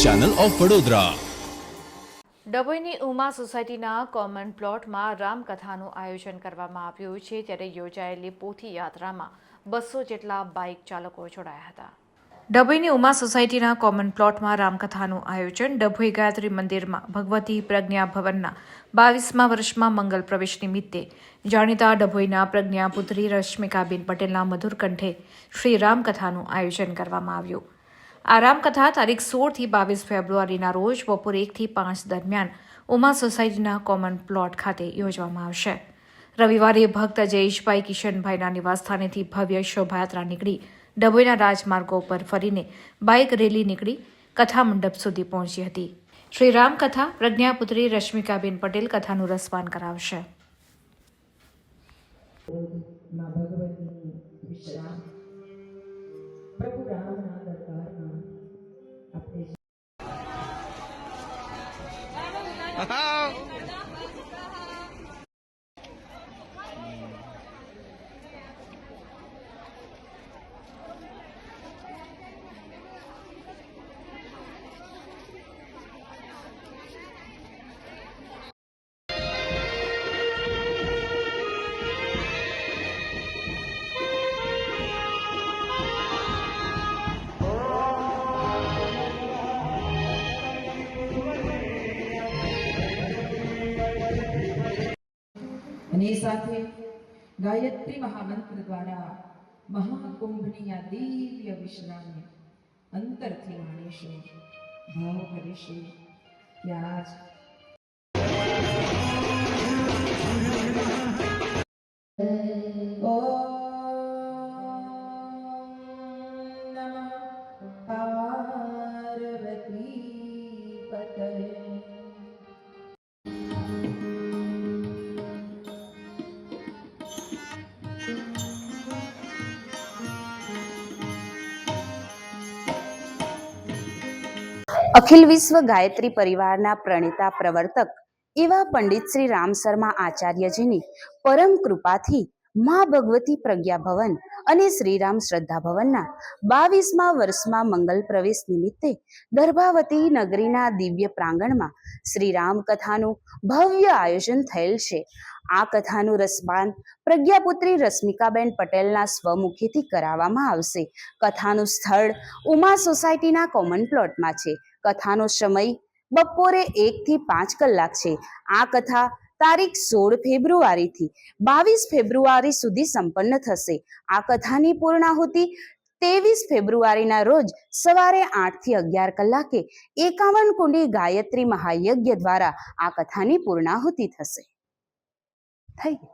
Channel of Vadodara. ડભોઈની Uma સોસાયટીના common પ્લોટમાં રામકથાનું આયોજન કરવામાં આવ્યું છે, ત્યારે યોજાયેલી પોથી યાત્રામાં બસો જેટલા બાઇક ચાલકો જોડાયા હતા. ડભોઈની ઉમા સોસાયટીના કોમન પ્લોટમાં રામકથાનું આયોજન. ડભોઈ ગાયત્રી મંદિરમાં ભગવતી પ્રજ્ઞા ભવનના બાવીસમા વર્ષમાં મંગલ પ્રવેશ નિમિત્તે જાણીતા ડભોઈના પ્રજ્ઞાપુત્રી રશ્મિકાબેન પટેલના મધુર કંઠે શ્રી રામકથાનું આયોજન કરવામાં આવ્યું. આ રામકથા તારીખ સોળથી બાવીસ ફેબ્રુઆરીના રોજ બપોરે એકથી પાંચ દરમિયાન ઉમા સોસાયટીના કોમન પ્લોટ ખાતે યોજવામાં આવશે. રવિવારે ભક્ત જયેશભાઈ કિશનભાઈના નિવાસસ્થાનેથી ભવ્ય શોભાયાત્રા નીકળી ડભોઈના રાજમાર્ગો પર ફરીને બાઇક રેલી નીકળી કથા મંડપ સુધી પહોંચી હતી. શ્રી રામકથા પ્રજ્ઞાપુત્રી, રશ્મિકાબેન પટેલ કથાનું રસપાન કરાવશે. પ્રભુ રામના અને એ સાથે ગાયત્રી મહામંત્ર દ્વારા મહાકુંભની આ દિવ્ય વિશ્રામને અંતરથી માણીશું. ભાવ કરીશું. કે ઓમ અખિલ વિશ્વ ગાયત્રી પરિવારના પ્રણેતા પ્રવર્તક એવા પંડિત શ્રી રામ શર્મા આચાર્યજીની પરમ કૃપાથી મા ભગવતી પ્રજ્ઞા ભવન અને શ્રીરામ શ્રદ્ધા ભવનના બાવીસમા વર્ષમાં મંગલ પ્રવેશ નિમિત્તે ગર્ભાવતી નગરીના દિવ્ય પ્રાંગણમાં શ્રીરામ કથાનું ભવ્ય આયોજન થયેલ છે. આ કથાનું રસપાન પ્રજ્ઞાપુત્રી રશ્મિકાબેન પટેલના સ્વમુખીથી કરાવવામાં આવશે. કથાનું સ્થળ ઉમા સોસાયટીના કોમન પ્લોટમાં છે. કથાનો સમય બપોરે એકથી પાંચ કલાક છે. આ કથા તારીખ સોળ ફેબ્રુઆરીથી બાવીસ ફેબ્રુઆરી સુધી સંપન્ન થશે. આ કથાની પૂર્ણાહુતિ ત્રેવીસ ફેબ્રુઆરીના રોજ સવારે આઠથી અગિયાર કલાકે એકાવન કુંડી ગાયત્રી મહાયજ્ઞ દ્વારા આ કથાની પૂર્ણાહુતિ થશે. થઈ